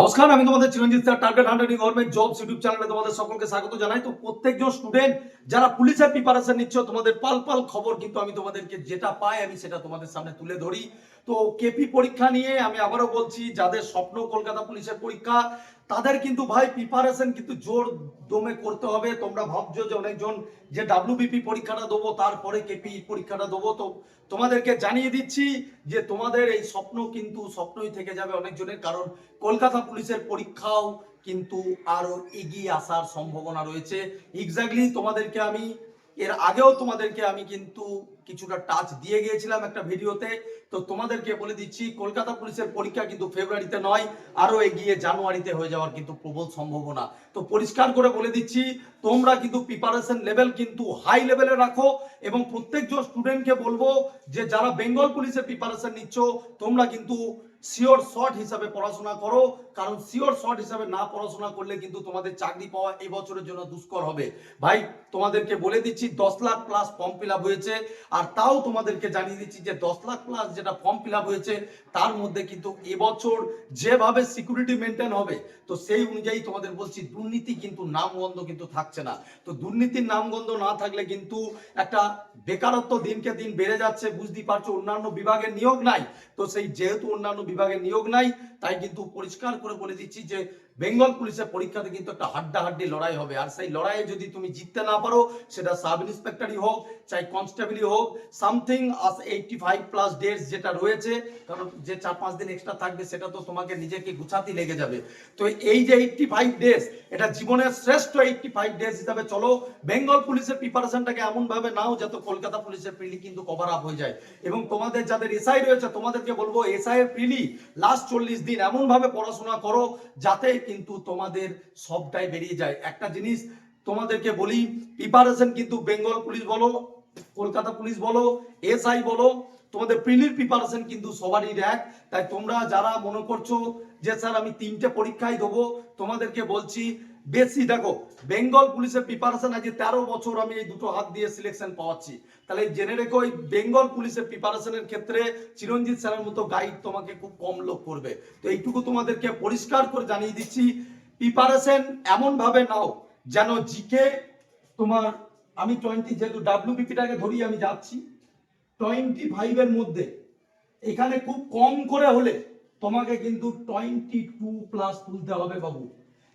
নমস্কার, আমি তোমাদের Chiranjit sir target hundred government jobs YouTube চ্যানেলে তোমাদের সকলকে স্বাগত জানাই। তো প্রত্যেকজন স্টুডেন্ট যারা পুলিশের প্রিপারেশন নিচ্ছ, তোমাদের পাল পাল খবর কিন্তু আমি তোমাদেরকে যেটা পাই, আমি সেটা তোমাদের সামনে তুলে ধরি। তো কেপি পরীক্ষা নিয়ে আমি আবারও বলছি, যাদের স্বপ্ন কলকাতা পুলিশের পরীক্ষা তাদের কিন্তু ভাই প্রিপারেশন কিন্তু জোর দমে করতে হবে। তোমরা ভাবছ যে অনেকজন যে ডাব্লিউবিপি পরীক্ষাটা দেবো, তারপরে কেপি পরীক্ষাটা দেবো। তো তোমাদেরকে জানিয়ে দিচ্ছি যে তোমাদের এই স্বপ্ন কিন্তু স্বপ্নই থেকে যাবে অনেকজনের। কারণ কলকাতা পুলিশের পরীক্ষাও কিন্তু আরও এগিয়ে আসার সম্ভাবনা রয়েছে। এক্স্যাক্টলি তোমাদেরকে আমি এর আগেও তোমাদেরকে আমি কিন্তু কিছুটা টাচ দিয়ে গিয়েছিলাম একটা ভিডিওতে। তো তোমাদেরকে বলে দিচ্ছি, কলকাতা পুলিশের পরীক্ষা কিন্তু ফেব্রুয়ারিতে নয় আরও এগিয়ে জানুয়ারিতে হয়ে যাওয়ার কিন্তু প্রবল সম্ভাবনা। তো পরিষ্কার করে বলে দিচ্ছি, তোমরা কিন্তু প্রিপারেশন লেভেল কিন্তু হাই লেভেলে রাখো এবং প্রত্যেকজন স্টুডেন্টকে বলব যে, যারা বেঙ্গল পুলিশের প্রিপারেশন নিচ্ছ, তোমরা কিন্তু শিওর শর্ট হিসাবে পড়াশোনা করো, কারণ শিওর শর্ট হিসাবে না পড়াশোনা করলে কিন্তু তোমাদের চাকরি পাওয়া এই বছরের জন্য দুষ্কর হবে। ভাই, তোমাদেরকে বলে দিচ্ছি, দশ লাখ প্লাস ফর্ম ফিল হয়েছে, আর তাও তোমাদেরকে জানিয়ে দিচ্ছি যে দশ লাখ প্লাস যেটা ফর্ম ফিল হয়েছে, তার মধ্যে কিন্তু এবছর যেভাবে সিকিউরিটি মেনটেন হবে, তো সেই অনুযায়ী তোমাদের বলছি, দুর্নীতি কিন্তু নামগন্ধ কিন্তু থাকছে না। তো দুর্নীতির নামগন্ধ না থাকলে কিন্তু একটা বেকারত্ব দিনকে দিন বেড়ে যাচ্ছে, বুঝতেই পারছ, অন্যান্য বিভাগের নিয়োগ নাই। তো সেই যেহেতু অন্যান্য বিভাগের নিয়োগ নাই, তাই কিন্তু পরিষ্কার করে বলে দিচ্ছি যে বেঙ্গল পুলিশের পরীক্ষাতে কিন্তু একটা হাড্ডাহাড্ডি লড়াই হবে। আর সেই লড়াইয়ে যদি তুমি জিততে না পারো, সেটা সাব ইন্সপেক্টরই হোক চাই কনস্টেবলই হোক something as eighty five plus days যেটা রয়েছে, কারণ যে চার পাঁচ দিন এক্সট্রা থাকবে সেটা তো তোমাকে নিজেকে গুছাতেই লেগে যাবে। তো এই যে এইটটি ফাইভ ডেজ এটা জীবনের শ্রেষ্ঠ এইটটি ফাইভ ডেজ হিসাবে চলো। বেঙ্গল পুলিশের প্রিপারেশনটাকে এমনভাবে নাও যাতে কলকাতা পুলিশের প্রিলি কিন্তু কভার আপ হয়ে যায়। এবং তোমাদের যাদের এসআই রয়েছে, তোমাদেরকে বলব এসআই এর প্রিলি লাস্ট চল্লিশ দিন এমনভাবে পড়াশোনা করো, যাতে কিন্তু তোমাদের সবটাই বেরিয়ে যায়। একটা জিনিস তোমাদেরকে বলি প্রিপারেশন কিন্তু বেঙ্গল পুলিশ বলো কলকাতা পুলিশ বলো, এসআই বলো, তোমাদের প্রিলির প্রিপারেশন কিন্তু সবারই এক তাই তোমরা যারা মনে করছ যে, স্যার, আমি তিনটে পরীক্ষায় দেবো, তোমাদেরকে বলছি, বেশি দেখো, বেঙ্গল পুলিশের প্রিপারেশন আজ তেরো বছর আমি এই দুটো হাত দিয়ে সিলেকশন পাওয়াচ্ছি। তাহলে জেনে রেখো, এই বেঙ্গল পুলিশের প্রিপারেশনের ক্ষেত্রে চিরঞ্জিত স্যারের মতো গাইড তোমাকে খুব কম লোক করবে। তো এইটুকু তোমাদেরকে পরিষ্কার করে জানিয়ে দিচ্ছি, প্রিপারেশন এমন ভাবে নাও যেন জিকে তোমার আমি টোয়েন্টি যেহেতু ডাব্লিউবিপিটাকে ধরি আমি যাচ্ছি টোয়েন্টি ফাইভের মধ্যে, এখানে খুব কম করে হলে তোমাকে কিন্তু টোয়েন্টি টু প্লাস তুলতে হবে বাবু।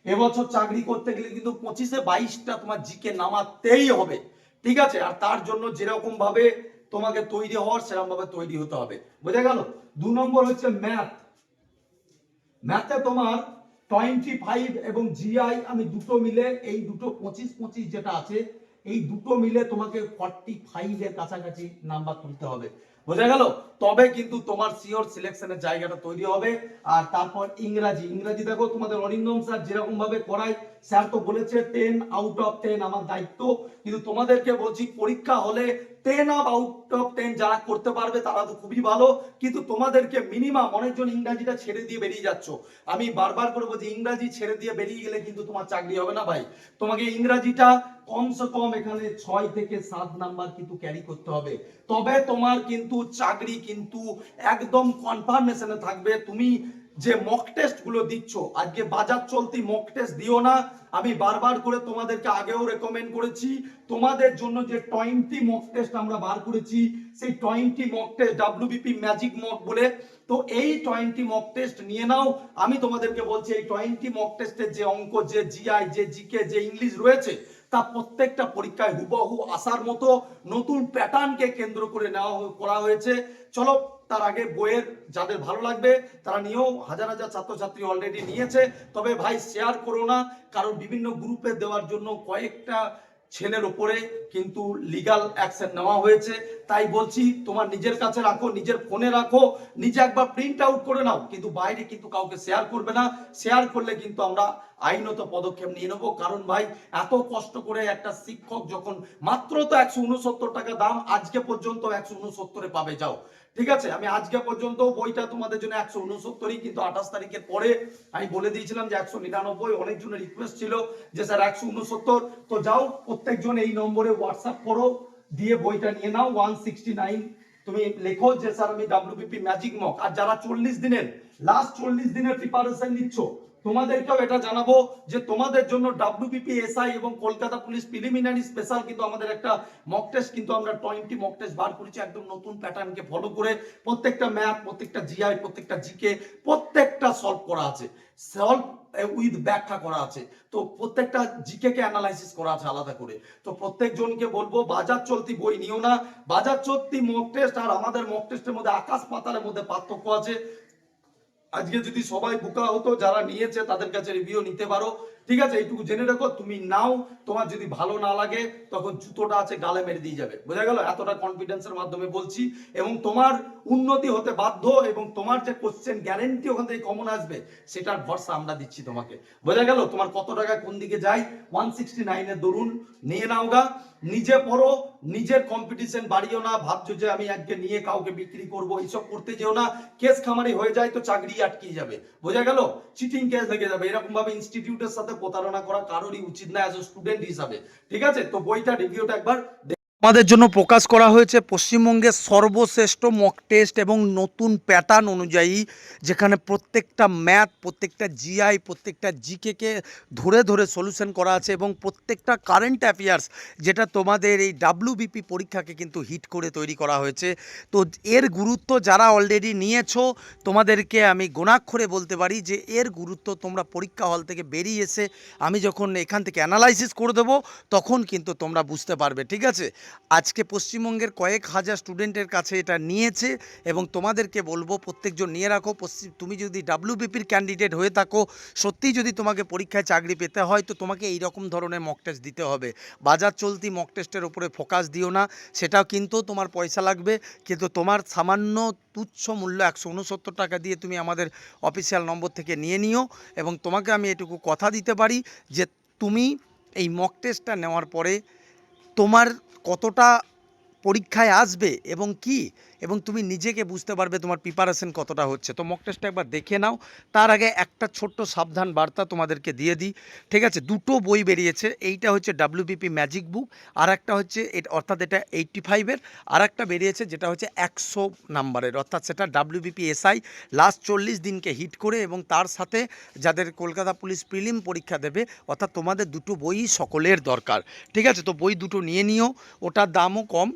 এবছর চাকরি করতে গেলে কিন্তু পঁচিশে বাইশটা তোমার জিকে নামাতেই হবে, ঠিক আছে? আর তার জন্য যেরকম ভাবে তোমাকে তৈরি হওয়ার সেরকম ভাবে তৈরি হতে হবে। বোঝা গেল? দু নম্বর হচ্ছে ম্যাথ ম্যাথে তোমার টোয়েন্টি ফাইভ এবং জিআই আমি দুটো মিলে এই দুটো পঁচিশ পঁচিশ যেটা আছে এই দুটো মিলে তোমাকে ফর্টি ফাইভের কাছাকাছি নাম্বার তুলতে হবে। বোঝা গেল? তবে কিন্তু তোমার সিওর সিলেকশনের জায়গাটা তৈরি হবে। আর তারপর ইংরাজি ইংরাজি দেখো তোমাদের অরিন্দম স্যার যেরকম ভাবে করায় স্যার তো বলেছে টেন আউট অফ টেন আমার দায়িত্ব। কিন্তু তোমাদেরকে বলছি, পরীক্ষা হলে ten of out of ten যারা করতে পারবে তারা তো খুবই ভালো। কিন্তু তোমাদেরকে মিনিমাম অনেকজন ইংরাজিটা ছেড়ে দিয়ে বেরিয়ে যাচ্ছ। আমি বারবার করে বলছি, ইংরাজি ছেড়ে দিয়ে বেরিয়ে গেলে কিন্তু তোমার চাকরি হবে না ভাই। তোমাকে ইংরাজিটা কমসে কম এখানে ছয় থেকে সাত নাম্বার কিন্তু ক্যারি করতে হবে। তবে তোমার কিন্তু চাকরি কিন্তু একদম কনফার্মেশনে থাকবে। তুমি যে মক টেস্টগুলো দিচ্ছ, আজকে বাজার চলতি মক টেস্ট দিও না। আমি বারবার করে তোমাদেরকে আগেও রেকমেন্ড করেছি, তোমাদের জন্য যে টোয়েন্টি মক টেস্ট আমরা বার করেছি, সেই twenty mock test WBP magic mock বলে। তো এই টোয়েন্টি মক টেস্ট নিয়ে নাও। আমি তোমাদেরকে বলছি, এই টোয়েন্টি মক টেস্টের যে অঙ্ক, যে জিআই যে জিকে যে ইংলিশ রয়েছে তা প্রত্যেকটা পরীক্ষায় হুবহু আসার মতো নতুন প্যাটার্নকে কেন্দ্র করে নেওয়া করা হয়েছে। চলো, তার আগে বইয়ের যাদের ভালো লাগবে, তারা নিয়েও হাজার হাজার ছাত্রছাত্রী অলরেডি নিয়েছে। তবে ভাই শেয়ার করো না, কারণ বিভিন্ন গ্রুপে দেওয়ার জন্য কয়েকটা ছেলের ওপরে কিন্তু লিগাল অ্যাকশন নেওয়া হয়েছে। তাই বলছি, তোমার নিজের কাছে রাখো, নিজের ফোনে রাখো, নিজে একবার প্রিন্ট আউট করে নাও। কিন্তু বাইরে কিন্তু কাউকে শেয়ার করবে না। শেয়ার করলে কিন্তু আমরা আইনত পদক্ষেপ নিয়ে নেব। কারণ ভাই, এত কষ্ট করে একটা শিক্ষক যখন মাত্র তো একশো উনসত্তর টাকা দাম, আজকে পর্যন্ত একশো উনসত্তরে পাবে, যাও। ঠিক আছে? আমি আজকে পর্যন্ত বইটা তোমাদের জন্য একশো উনসত্তরই কিন্তু আঠাশ তারিখের পরে আমি বলে দিয়েছিলাম যে একশো নিরানব্বই অনেকজনের রিকোয়েস্ট ছিল যে স্যার একশো উনসত্তর তো যাও, প্রত্যেকজন এই নম্বরে হোয়াটসঅ্যাপ করো, দিয়ে বইটা নিয়ে নাও ওয়ান সিক্সটি নাইন তুমি লেখো যে স্যার আমি ডাব্লিউবিপি ম্যাজিক মক আর যারা চল্লিশ দিনের লাস্ট চল্লিশ দিনের প্রিপারেশন নিচ্ছ তোমাদেরকেও এটা জানাব যে তোমাদের জন্য ডাব্লিউবিপি এসআই এবং কলকাতা পুলিশ প্রিলিমিনারি স্পেশাল কিন্তু আমাদের একটা মক টেস্ট কিন্তু আমরা টোয়েন্টি মক টেস্ট বার করেছি, একদম নতুন প্যাটার্নকে ফলো করে প্রত্যেকটা ম্যাথ প্রত্যেকটা জিআই প্রত্যেকটা জিকে প্রত্যেকটা সলভ করা আছে। সলভ উইথ ব্যাখ্যা করা আছে। তো প্রত্যেকটা জিকে কে অ্যানালাইসিস করা আছে আলাদা করে। তো প্রত্যেক জনকে বলব, বাজার চলতি বই নিও না। বাজার চলতি মক টেস্ট আর আমাদের মক টেস্টের মধ্যে আকাশ পাতালের মধ্যে পার্থক্য আছে। আজকে যদি সবাই বোকা হতো যারা নিয়েছে তাদের কাছে রিভিউ নিতে পারো। ঠিক আছে, এইটুকু জেনে রাখো, তুমি নাও, তোমার যদি ভালো না লাগে, তখন জুতোটা আছে গালে মেরে দিয়ে যাবে। বোঝা গেল? এতটা কনফিডেন্সের মাধ্যমে বলছি। এবং তোমার উন্নতি হতে বাধ্য, এবং তোমার যে কোশ্চেন গ্যারেন্টি ওখান থেকে কমন আসবে, সেটার ভরসা আমরা দিচ্ছি তোমাকে। বোঝা গেল? তোমার কত টাকা কোন দিকে যায়? ওয়ান সিক্সটি নাইনের দরুন, নিয়ে নাও গা। নিজে পড়ো, নিজের কম্পিটিশন বাড়িও না। ভাবছ যে আমি আজকে নিয়ে কাউকে বিক্রি করব, এইসব করতে যেও না। কেস খামারি হয়ে যায় তো চাকরি আটকে যাবে। বোঝা গেল? চিটিং কেস লেগে যাবে। এরকম ভাবে ইনস্টিটিউটের সাথে প্রতারণা করা কারোরই উচিত না অ্যাজ এ স্টুডেন্ট হিসাবে। ঠিক আছে? তো বইটা রিভিউটা একবার আমাদের জন্য প্রকাশ করা হয়েছে পশ্চিমবঙ্গের সর্বশ্রেষ্ঠ মক টেস্ট এবং নতুন প্যাটার্ন অনুযায়ী যেখানে প্রত্যেকটা ম্যাথ প্রত্যেকটা জিআই প্রত্যেকটা জিকেকে ধরে ধরে সলিউশন করা আছে এবং প্রত্যেকটা কারেন্ট অ্যাফেয়ার্স যেটা তোমাদের এই ডাব্লিউবিপি পরীক্ষাকে কিন্তু হিট করে তৈরি করা হয়েছে। তো এর গুরুত্ব যারা অলরেডি নিয়েছো, তোমাদেরকে আমি গোনাক্ষরে বলতে পারি যে এর গুরুত্ব তোমরা পরীক্ষা হল থেকে বেরিয়ে এসে আমি যখন এখান থেকে অ্যানালাইসিস করে দেবো, তখন কিন্তু তোমরা বুঝতে পারবে, ঠিক আছে? আজকে পশ্চিমবঙ্গের কয়েক হাজার স্টুডেন্টের কাছে এটা নিয়েছে এবং তোমাদেরকে বলব প্রত্যেকজন নিয়ে রাখো। পশ্চিম তুমি যদি ডাব্লিউবিপির ক্যান্ডিডেট হয়ে থাকো, সত্যিই যদি তোমাকে পরীক্ষায় চাকরি পেতে হয়, তো তোমাকে এই রকম ধরনের মক টেস্ট দিতে হবে। বাজার চলতি মক টেস্টের উপরে ফোকাস দিও না, সেটাও কিন্তু তোমার পয়সা লাগবে, কিন্তু তোমার সামান্য তুচ্ছ মূল্য একশো উনসত্তর টাকা দিয়ে তুমি আমাদের অফিসিয়াল নম্বর থেকে নিয়ে নিও এবং তোমাকে আমি এটুকু কথা দিতে পারি যে তুমি এই মক টেস্টটা নেওয়ার পরে তোমার কতটা পরীক্ষায় আসবে এবং কি? এবং তুমি নিজেকে বুঝতে পারবে তোমার প্রিপারেশন কতটা হচ্ছে। তো মক টেস্টটা একবার দেখে নাও। তার আগে একটা ছোট্ট সাবধান বার্তা তোমাদেরকে দিয়ে দিই। ঠিক আছে? দুটো বই বেরিয়েছে। এইটা হচ্ছে ডাব্লিউবিপি ম্যাজিক বুক আর একটা হচ্ছে অর্থাৎ এটা এইটটি ফাইভের আর একটা বেরিয়েছে যেটা হচ্ছে একশো নাম্বারের। অর্থাৎ সেটা ডাব্লিউবিপি এসআই লাস্ট চল্লিশ দিনকে হিট করে এবং তার সাথে যাদের কলকাতা পুলিশ প্রিলিম পরীক্ষা দেবে, অর্থাৎ তোমাদের দুটো বই সকলের দরকার। ঠিক আছে? তো বই দুটো নিয়ে নিও। ওটার দামও কম।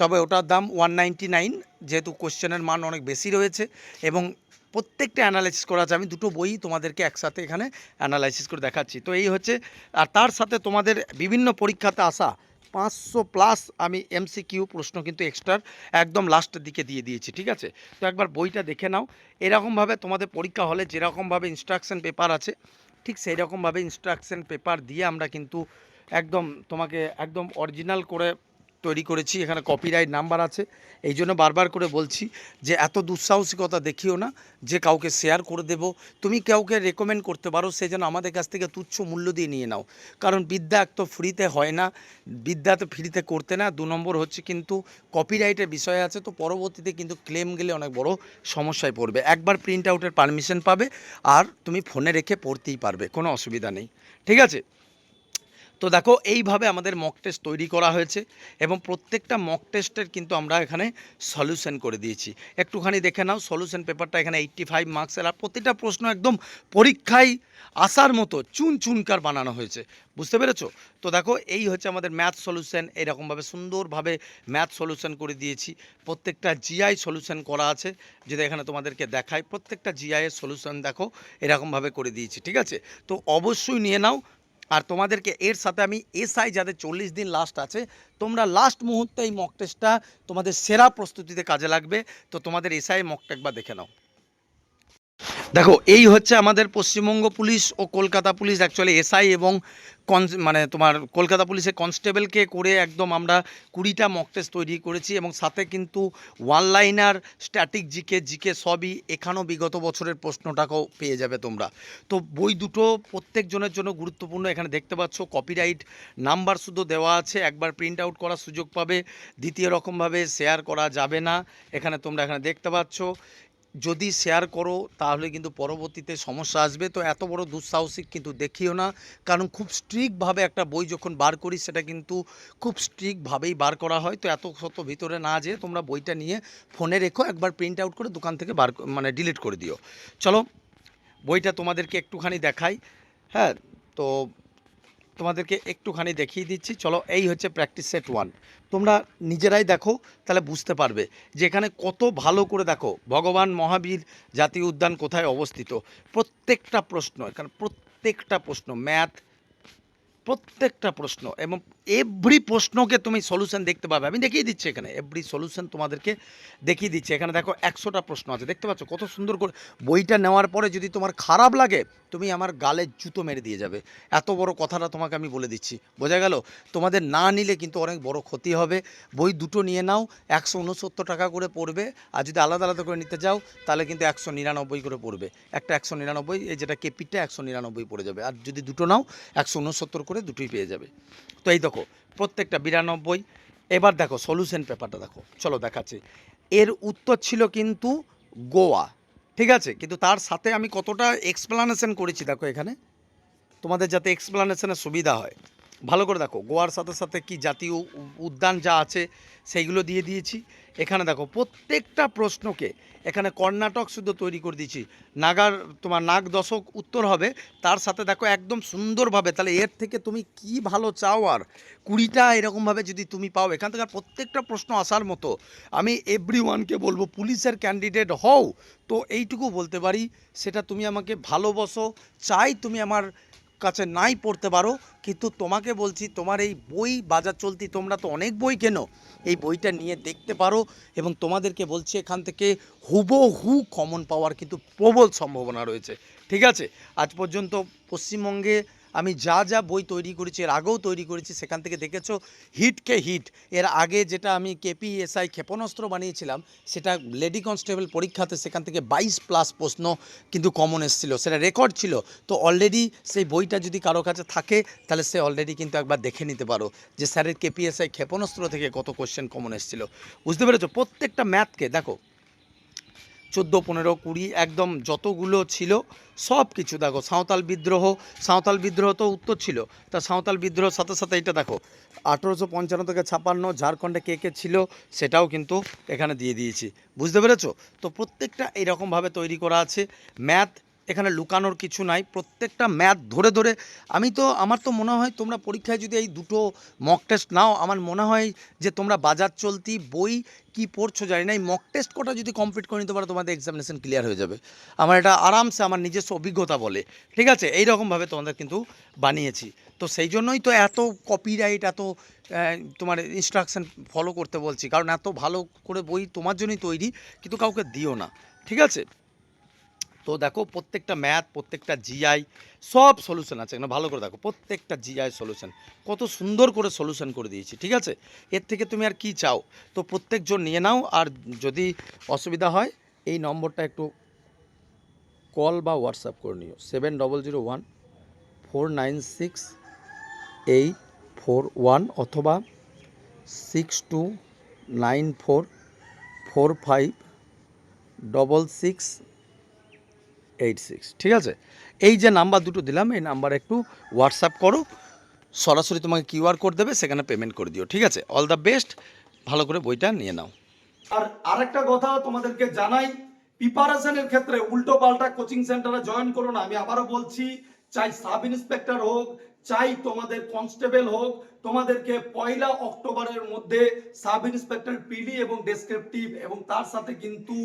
তবে ওটার দাম ওয়ান নাইনটি নাইন যেহেতু কোশ্চেনের মান অনেক বেশি রয়েছে এবং প্রত্যেকটা অ্যানালাইসিস করা আছে, আমি দুটো বই তোমাদেরকে একসাথে এখানে অ্যানালাইসিস করে দেখাচ্ছি। তো এই হচ্ছে, আর তার সাথে তোমাদের বিভিন্ন পরীক্ষাতে আসা পাঁচশো প্লাস আমি এমসিকিউ প্রশ্ন কিন্তু এক্সট্রার একদম লাস্টের দিকে দিয়ে দিয়েছি, ঠিক আছে? তো একবার বইটা দেখে নাও। এরকমভাবে তোমাদের পরীক্ষা হলে যেরকমভাবে ইনস্ট্রাকশন পেপার আছে, ঠিক সেই রকমভাবে ইনস্ট্রাকশন পেপার দিয়ে আমরা কিন্তু একদম তোমাকে একদম অরিজিনাল করে তৈরি করেছি, এখানে কপিরাইট নাম্বার আছে। এই জন্য বারবার করে বলছি যে এত দুঃসাহসিকতা দেখিও না, যে কাউকে শেয়ার করে দেব। তুমি কাউকে রেকমেন্ড করতে পারো, সে যেন আমাদের কাছ থেকে তুচ্ছ মূল্য দিয়ে নিয়ে নাও। কারণ বিদ্যা এক তো ফ্রিতে হয় না, বিদ্যা তো ফ্রিতে করতে না, দু নম্বর হচ্ছে কিন্তু কপিরাইটের বিষয় আছে, তো পরবর্তীতে কিন্তু ক্লেম গেলে অনেক বড় সমস্যায় পড়বে। একবার প্রিন্ট আউটের পারমিশন পাবে, আর তুমি ফোনে রেখে পড়তেই পারবে, কোনো অসুবিধা নেই। ঠিক আছে? তো দেখো, এইভাবে আমাদের মক টেস্ট তৈরি করা হয়েছে এবং প্রত্যেকটা মক টেস্টের কিন্তু আমরা এখানে সলিউশন করে দিয়েছি। একটুখানি দেখে নাও সলিউশন পেপারটা এখানে এইট্টি ফাইভ মার্কসের আর প্রতিটা প্রশ্ন একদম পরীক্ষায় আসার মতো চুন চুনকার বানানো হয়েছে। বুঝতে পেরেছ? তো দেখো, এই হচ্ছে আমাদের ম্যাথ সলিউশন এরকমভাবে সুন্দরভাবে ম্যাথ সলিউশন করে দিয়েছি। প্রত্যেকটা জিআই সলিউশন করা আছে, যেটা এখানে তোমাদেরকে দেখায় প্রত্যেকটা জিআইয়ের সলিউশন দেখো, এরকমভাবে করে দিয়েছি, ঠিক আছে? তো অবশ্যই নিয়ে নাও আর তোমাদেরকে এর সাথে আমি এসআই যাদের চল্লিশ দিন লাস্ট আছে, তোমরা লাস্ট মুহূর্তে এই মক টেস্টটা তোমাদের সেরা প্রস্তুতিতে কাজে লাগবে। তো তোমাদের এসআই মকটা একবার দেখে নাও। দেখো, এই হচ্ছে আমাদের পশ্চিমবঙ্গ পুলিশ ও কলকাতা পুলিশ অ্যাকচুয়ালি এসআই এবং কন মানে তোমার কলকাতা পুলিশের কনস্টেবলকে করে একদম আমরা কুড়িটা মক টেস্ট তৈরি করেছি এবং সাথে কিন্তু one liner static GK GK সবই এখানেও বিগত বছরের প্রশ্নটাকেও পেয়ে যাবে তোমরা। তো বই দুটো প্রত্যেকজনের জন্য গুরুত্বপূর্ণ, এখানে দেখতে পাচ্ছ কপিরাইট নাম্বার শুধু দেওয়া আছে, একবার প্রিন্ট আউট করার সুযোগ পাবে, দ্বিতীয় রকমভাবে শেয়ার করা যাবে না, এখানে তোমরা এখানে দেখতে পাচ্ছ। যদি শেয়ার করো, তাহলে কিন্তু পরবর্তীতে সমস্যা আসবে। তো এত বড় দুঃসাহসিক কিন্তু দেখিও না। কারণ খুব স্ট্রিক্টভাবে একটা বই যখন বার করি, সেটা কিন্তু খুব স্ট্রিক্টভাবেই বার করা হয়। তো এত শত ভিতরে না যেয়ে তোমরা বইটা নিয়ে ফোনে রেখো, একবার প্রিন্ট আউট করে দোকান থেকে বার মানে ডিলিট করে দিও। চলো, বইটা তোমাদেরকে একটুখানি দেখাই। হ্যাঁ তো তোমাদেরকে একটুখানি দেখিয়ে দিচ্ছি। চলো, এই হচ্ছে প্র্যাকটিস সেট ওয়ান তোমরা নিজেরাই দেখো, তাহলে বুঝতে পারবে যে এখানে কত ভালো করে দেখো, ভগবান মহাবীর জাতীয় উদ্যান কোথায় অবস্থিত। প্রত্যেকটা প্রশ্ন, এখানে প্রত্যেকটা প্রশ্ন ম্যাথ প্রত্যেকটা প্রশ্ন এবং এভরি প্রশ্নকে তুমি সলিউশন দেখতে পাবে। আমি দেখিয়ে দিচ্ছি এখানে। এভরি সলিউশন তোমাদেরকে দেখিয়ে দিচ্ছি। এখানে দেখো একশোটা প্রশ্ন আছে। দেখতে পাচ্ছ কত সুন্দর করে বইটা নেওয়ার পরে যদি তোমার খারাপ লাগে, তুমি আমার গালে জুতো মেরে দিয়ে যাবে। এত বড় কথাটা তোমাকে আমি বলে দিচ্ছি। বোঝা গেল? তোমাদের না নিলে কিন্তু অনেক বড় ক্ষতি হবে। বই দুটো নিয়ে নাও। একশো উনসত্তর টাকা করে পড়বে। আর যদি আলাদা আলাদা করে নিতে যাও তাহলে কিন্তু একশো নিরানব্বই করে পড়বে। একটা একশো নিরানব্বই যেটা কেপিটা একশো নিরানব্বই পড়ে যাবে। আর যদি দুটো নাও, একশো উনসত্তর করে দুটোই পেয়ে যাবে। তো এই দেখো, প্রত্যেকটা বিরানব্বই। এবার দেখো সলিউশন পেপারটা দেখো। চলো দেখাচ্ছি। এর উত্তর ছিল কিন্তু গোয়া। ঠিক আছে? কিন্তু তার সাথে আমি কতটা এক্সপ্লানেশন করেছি দেখো এখানে। তোমাদের যাতে এক্সপ্লানেশনের সুবিধা হয়। ভালো করে দেখো, গোয়ার সাথে সাথে কি জাতীয় উদ্যান যা আছে, সেইগুলো দিয়ে দিয়েছি। এখানে দেখো, প্রত্যেকটা প্রশ্নকে এখানে কর্ণাটক শুদ্ধ তৈরি করে দিয়েছি। নাগার, তোমার নাগ দশক উত্তর হবে, তার সাথে দেখো একদম সুন্দরভাবে, তাহলে এর থেকে তুমি কি ভালো চাও আর কুড়িটা এরকমভাবে যদি তুমি পাও, এখান থেকে প্রত্যেকটা প্রশ্ন আসার মতো। আমি এভরি ওয়ানকে বলব, পুলিশের ক্যান্ডিডেট হও, তো এইটুকু বলতে পারি, সেটা তুমি আমাকে ভালোবাসো, চাই তুমি আমার কাছে নাই পড়তে পারো, কিন্তু তোমাকে বলছি, তোমার এই বই বাজার চলতি, তোমরা তো অনেক বই কেনো। এই বইটা নিয়ে দেখতে পারো এবং তোমাদেরকে বলছি, এখান থেকে হুবহু কমন পাওয়ার কিন্তু প্রবল সম্ভাবনা রয়েছে। ঠিক আছে? আজ পর্যন্ত পশ্চিমবঙ্গে আমি যা যা বই তৈরি করেছি, এর আগেও তৈরি করেছি, সেখান থেকে দেখেছ হিটকে হিট। এর আগে যেটা আমি কেপি এসআই ক্ষেপণাস্ত্র বানিয়েছিলাম, সেটা লেডি কনস্টেবল পরীক্ষাতে সেখান থেকে বাইশ প্লাস প্রশ্ন কিন্তু কমন এসেছিল, সেটা রেকর্ড ছিল। তো অলরেডি সেই বইটা যদি কারও কাছে থাকে, তাহলে সে অলরেডি কিন্তু একবার দেখে নিতে পারো যে স্যারের কেপিএসআই ক্ষেপণাস্ত্র থেকে কত কোশ্চেন কমন এসেছিল। বুঝতে পেরেছ? প্রত্যেকটা ম্যাথকে দেখো চোদ্দ, পনেরো, কুড়ি, একদম যতগুলো ছিল, সব কিছু দেখো। সাঁওতাল বিদ্রোহ সাঁওতাল বিদ্রোহ তো উত্তর ছিল। তা সাঁওতাল বিদ্রোহ সাথে সাথে এটা দেখো, আঠেরোশো পঞ্চান্ন থেকে ছাপান্ন, ঝাড়খণ্ডে কে কে ছিল, সেটাও কিন্তু এখানে দিয়ে দিয়েছি। বুঝতে পেরেছ? তো প্রত্যেকটা এরকমভাবে তৈরি করা আছে। ম্যাথ এখানে লুকানোর কিছু নাই। প্রত্যেকটা ম্যাথ ধরে ধরে আমি তো, আমার তো মনে হয় তোমরা পরীক্ষায় যদি এই দুটো মক টেস্ট নাও, আমার মনে হয় যে তোমরা বাজার চলতি বই কি পড়ছো জানি না। এই মক টেস্ট কটা যদি কমপ্লিট করে নিতে পারো, তোমাদের এক্সামিনেশন ক্লিয়ার হয়ে যাবে। আমার এটা আরামসে আমার নিজস্ব অভিজ্ঞতা বলে। ঠিক আছে? এই রকমভাবে তোমাদের কিন্তু বানিয়েছি। তো সেই জন্যই তো এত কপিরাইট এত তোমার ইনস্ট্রাকশন ফলো করতে বলছি। কারণ এত ভালো করে বই তোমার জন্যই তৈরি, কিন্তু কাউকে দিও না। ঠিক আছে? তো দেখো প্রত্যেকটা ম্যাথ, প্রত্যেকটা জিআই সব সলিউশন আছে। এখানে ভালো করে দেখো, প্রত্যেকটা জিআই সলিউশন কত সুন্দর করে সলিউশন করে দিয়েছি, ঠিক আছে? এর থেকে তুমি আর কি চাও? তো প্রত্যেকজন নিয়ে নাও, আর যদি অসুবিধা হয়, এই নম্বরটা একটু কল বা হোয়াটসঅ্যাপ করে নিও। Seven double zero one four nine six eight four one অথবা six two nine four four five double six eight six, ঠিক আছে? এই যে নাম্বার দুটো দিলাম, এই নাম্বারে একটু হোয়াটসঅ্যাপ করো, সরাসরি তোমাকে কিউআর কোড দেবে, সেখানে পেমেন্ট করে দিও, ঠিক আছে? অল দ্য বেস্ট, ভালো করে বইটা নিয়ে নাও। আর আরেকটা কথা তোমাদেরকে জানাই, প্রিপারেশনের ক্ষেত্রে উল্টো পাল্টা কোচিং সেন্টারে জয়েন করো না, আমি আবারও বলছি, চাই সাব ইন্সপেক্টর হোক, চাই তোমাদের কনস্টেবল হোক তোমাদেরকে পয়লা অক্টোবরের মধ্যে সাব ইন্সপেক্টর, পিডি এবং ডেসক্রিপটিভ এবং তার সাথে কিন্তু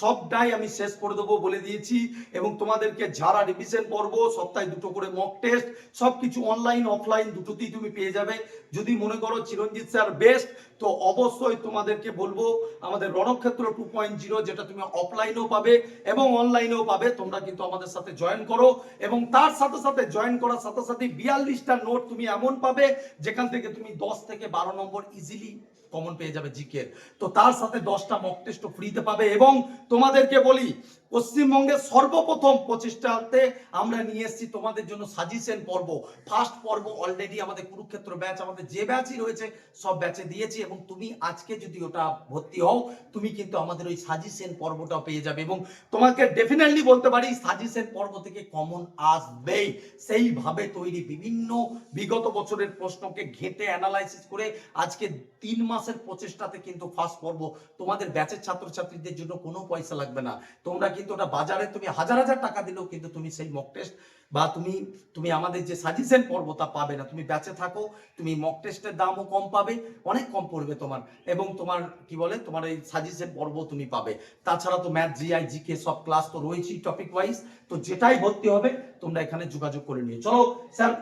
সবটাই আমি শেষ করে দেবো বলে দিয়েছি এবং তোমাদেরকে যারা রিভিশন পড়ব সপ্তাহে দুটো করে মক টেস্ট সবকিছু অনলাইন অফলাইন দুটোতেই তুমি পেয়ে যাবে। যদি মনে করো চিরঞ্জিত স্যার বেস্ট তো অবশ্যই তোমাদেরকে বলব, আমাদের রণক্ষেত্র টু পয়েন্ট জিরো যেটা তুমি অফলাইনেও পাবে এবং অনলাইনেও পাবে, তোমরা কিন্তু আমাদের সাথে জয়েন করো এবং তার সাথে সাথে জয়েন করার সাথে সাথে বিয়াল্লিশটা নোট তুমি এমন পাবে যেখান থেকে তুমি দশ থেকে বারো নম্বর ইজিলি কমন পেয়ে যাবে জিকের তো তার সাথে দশটা মক টেস্টও ফ্রিতে পাবে এবং তোমাদেরকে বলি, পশ্চিমবঙ্গের সর্বপ্রথম প্রচেষ্টাতে আমরা নিয়ে এসেছি তোমাদের জন্য সাজেশন পর্ব। ফার্স্ট পর্ব অলরেডি আমাদের কুরুক্ষেত্র ব্যাচ আমাদের যে ব্যাচই রয়েছে, সব ব্যাচে দিয়েছি এবং তুমি আজকে যদি ওটা ভর্তি হও, তুমি কিন্তু আমাদের ওই সাজেশন পর্বটা পেয়ে যাবে এবং তোমাকে ডেফিনেটলি বলতে পারি সাজেশন পর্ব থেকে কমন আসবেই। সেইভাবে তৈরি বিভিন্ন বিগত বছরের প্রশ্নকে ঘেটে অ্যানালাইসিস করে আজকে তিন মাসের প্রচেষ্টাতে কিন্তু ফার্স্ট পর্ব। তোমাদের ব্যাচের ছাত্রছাত্রীদের জন্য কোনো পয়সা লাগবে না। তোমরা কিন্তু ওটা বাজারে তুমি হাজার হাজার টাকা দিলেও কিন্তু তুমি সেই মক টেস্ট বা তুমি তুমি আমাদের যে সাজেশন পর্ব তা পাবে না। তুমি ব্যাচে থাকো, তুমি মক টেস্টের দামও কম পাবে, অনেক কম পড়বে তোমার। এবং তোমার, কি বলে, তোমার এই সাজেশন পর্ব তুমি পাবে। তাছাড়া তো ম্যাথ জিআই জিকে সব ক্লাস তো রয়েছেই টপিক ওয়াইজ তো যেটাই ভর্তি হবে, তোমরা এখানে যোগাযোগ করে নিও। চলো স্যার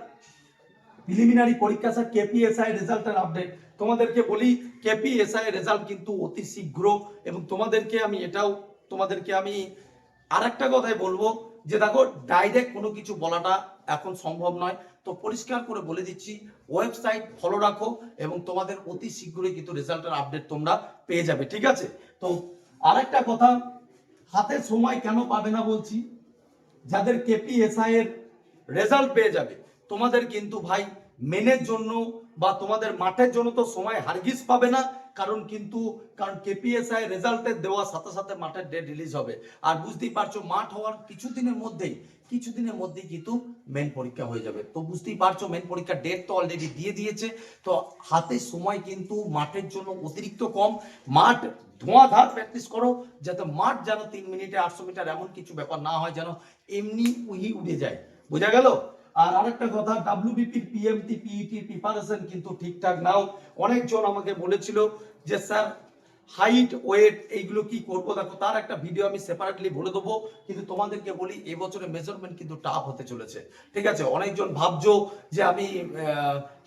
প্রিলিমিনারি পরীক্ষা স্যার কেপিএসআই রেজাল্টের আপডেট তোমাদেরকে বলি কেপিএসআই রেজাল্ট কিন্তু অতি শীঘ্র এবং তোমাদেরকে আমি এটাও, তোমাদেরকে আমি আর একটা কথাই বলব যে দেখো ডাইরেক্ট কোনো কিছু বলাটা এখন সম্ভব নয়। তো পরিষ্কার করে বলে দিচ্ছি ওয়েবসাইট ফলো রাখো এবং তোমাদের অতি শীঘ্রই কিন্তু রেজাল্টের আপডেট তোমরা পেয়ে যাবে, ঠিক আছে? তো আরেকটা কথা, হাতে সময় কেন পাবে না বলছি? যাদের কেপিএসআই এর রেজাল্ট পেয়ে যাবে, তোমাদের কিন্তু ভাই মেনের জন্য বা তোমাদের মাঠের জন্য তো সময় হারগিস পাবে না, কারণ কিন্তু, কারণ কেপিএসআই রেজাল্টের দেওয়ার সাথে সাথে মাঠের ডেট রিলিজ হবে। আর বুঝতেই পারছ, মাঠ হওয়ার কিছুদিনের মধ্যেই কিছুদিনের মধ্যেই কিন্তু মেন পরীক্ষা হয়ে যাবে। তো বুঝতেই পারছ মেন পরীক্ষার ডেট তো অলরেডি দিয়ে দিয়েছে। তো হাতে সময় কিন্তু মাঠের জন্য অতিরিক্ত কম। মাঠ ধোঁয়াধার প্র্যাকটিস করো, যাতে মাঠ যেন তিন মিনিটে আটশো মিটার এমন কিছু ব্যাপার না হয় যেন এমনি উহি উড়ে যায়। বোঝা গেল? আর আরেকটা কথা ডাব্লিউবিপি পিএমটি পিইটি প্রিপারেশন কিন্তু ঠিকঠাক নাও। অনেকজন আমাকে বলেছিল যে, স্যার হাইট ওয়েট এইগুলো কি করব? দেখো, তার একটা ভিডিও আমি সেপারেটলি বলে দেবো, কিন্তু তোমাদেরকে বলি এবছরে মেজারমেন্ট কিন্তু টাফ হতে চলেছে। ঠিক আছে? অনেকজন ভাবছ যে আমি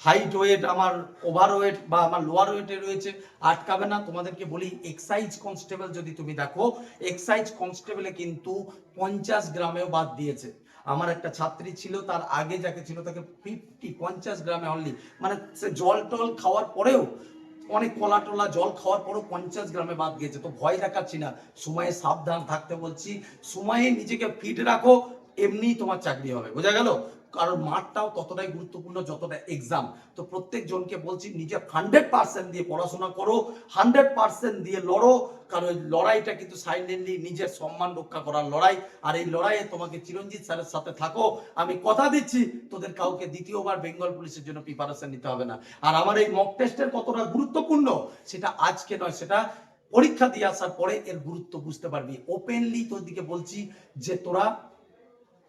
হাইট ওয়েট আমার ওভার ওয়েট বা আমার লোয়ার ওয়েটে রয়েছে, আটকাবে না। তোমাদেরকে বলি এক্সাইজ কনস্টেবল যদি তুমি দেখো এক্সাইজ কনস্টেবলে কিন্তু পঞ্চাশ গ্রামেও বাদ দিয়েছে। আমার একটা ছাত্রী ছিল, তার আগে যাকে ছিল তাকে ফিফটি পঞ্চাশ গ্রামে অনলি মানে সে জল টল খাওয়ার পরেও, অনেক কলা টলা জল খাওয়ার পরও পঞ্চাশ গ্রামে বাদ গিয়েছে। তো ভয় দেখাচ্ছি না। সময়ে সাবধান থাকতে বলছি সময়ে নিজেকে ফিট রাখো এমনি তোমার চাকরি হবে। বোঝা গেল? কারণ মাঠটাও ততটাই গুরুত্বপূর্ণ যতটা এক্সাম তো প্রত্যেক জনকে বলছি নিজের হান্ড্রেড পার্সেন্ট দিয়ে পড়াশোনা করো হান্ড্রেড পার্সেন্ট দিয়ে লড়ো, কারণ ওই লড়াইটা কিন্তু সাইলেন্টলি নিজের সম্মান রক্ষা করার লড়াই। আর এই লড়াইয়ে তোমাকে চিরঞ্জিত স্যারের সাথে থাকো। আমি কথা দিচ্ছি, তোদের কাউকে দ্বিতীয়বার বেঙ্গল পুলিশের জন্য প্রিপারেশন নিতে হবে না। আর আমার এই মক টেস্টের কতটা গুরুত্বপূর্ণ, সেটা আজকে নয়, সেটা পরীক্ষা দিয়ে আসার পরে এর গুরুত্ব বুঝতে পারবি। ওপেনলি তোর দিকে বলছি যে তোরা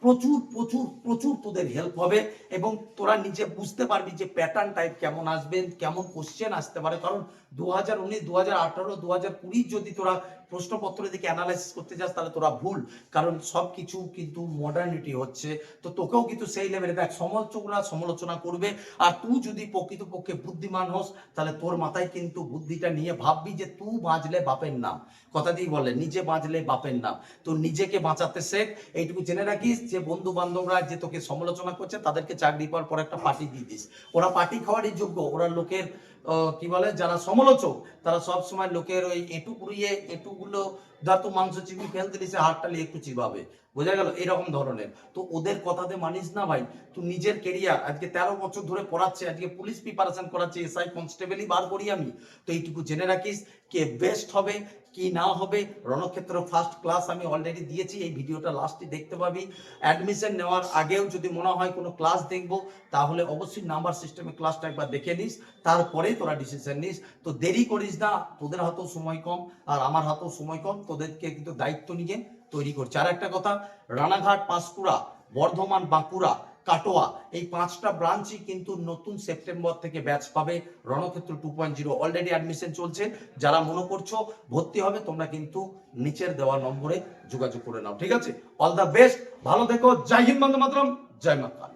প্রচুর প্রচুর প্রচুর তোদের হেল্প হবে এবং তোরা নিজে বুঝতে পারবি যে প্যাটার্ন টাইপ কেমন আসবেন কেমন কোশ্চেন আসতে পারে। কারণ দু উনিশ দু আঠারো দু হাজার কুড়ি যদি তোরা প্রশ্নপত্র দিকে অ্যানালাইসিস করতে যাস, তাহলে তোরা ভুল। কারণ সব কিছু কিন্তু মডার্নিটি হচ্ছে। তো তোকেও কিন্তু সেই লেভেলে দেখ, সমালোচকরা সমালোচনা করবে। আর তুই যদি প্রকৃতপক্ষে বুদ্ধিমান হোস, তাহলে তোর মাথায় কিন্তু বুদ্ধিটা নিয়ে ভাববি যে তুই বাঁচলে বাপের নাম। কথা দিয়ে বলে, নিজে বাঁচলে বাপের নাম। তো নিজেকে বাঁচাতে শেখ। এইটুকু জেনে রাখিস যে বন্ধু বান্ধবরা যে তোকে সমালোচনা করছে, তাদেরকে চাকরি পাওয়ার পর একটা পার্টি দিয়ে দিস। ওরা পার্টি খাওয়ারই যোগ্য। ওরা লোকের কি বলে? যারা সমালোচক তারা সবসময় লোকের ওই এটু পুড়িয়ে এঁটুগুলো ধর তো মাংস চিবি ফেলতে দিছে, হাতটা নিয়ে একটু চিবাবে। বোঝা গেল? এরকম ধরনের। তো ওদের কথাতে মানিস না ভাই। তুই নিজের কেরিয়ার আজকে তেরো বছর ধরে পড়াচ্ছে, আজকে পুলিশ প্রিপারেশন করাচ্ছে এসআই কনস্টেবলই বার করি আমি। তো এইটুকু জেনে রাখিস, কে বেস্ট হবে, কি না হবে। রণক্ষেত্র ফার্স্ট ক্লাস আমি অলরেডি দিয়েছি, এই ভিডিওটা লাস্টে দেখতে পাবি। অ্যাডমিশন নেওয়ার আগেও যদি মনে হয় কোনো ক্লাস দেখব, তাহলে অবশ্যই নাম্বার সিস্টেমে ক্লাসটা একবার দেখে নিস। তারপরে তোরা ডিসিশন নিস। তো দেরি করিস না, তোদের হাতেও সময় কম, আর আমার হাতেও সময় কম তোদেরকে কিন্তু দায়িত্ব নিয়ে তৈরি করছে। আর একটা কথা, রানাঘাট, পাঁশকুড়া, বর্ধমান, বাঁকুড়া, কাটোয়া, এই পাঁচটা ব্রাঞ্চই কিন্তু নতুন সেপ্টেম্বর থেকে ব্যাচ পাবে Ranakshetra two point zero already admission চলছে। যারা মনে করছ ভর্তি হবে, তোমরা কিন্তু নিচের দেওয়া নম্বরে যোগাযোগ করে নাও, ঠিক আছে? অল দ্য বেস্ট ভালো থেকো, জয় হিন্দ বন্দে মাতরম, জয় মা কালী।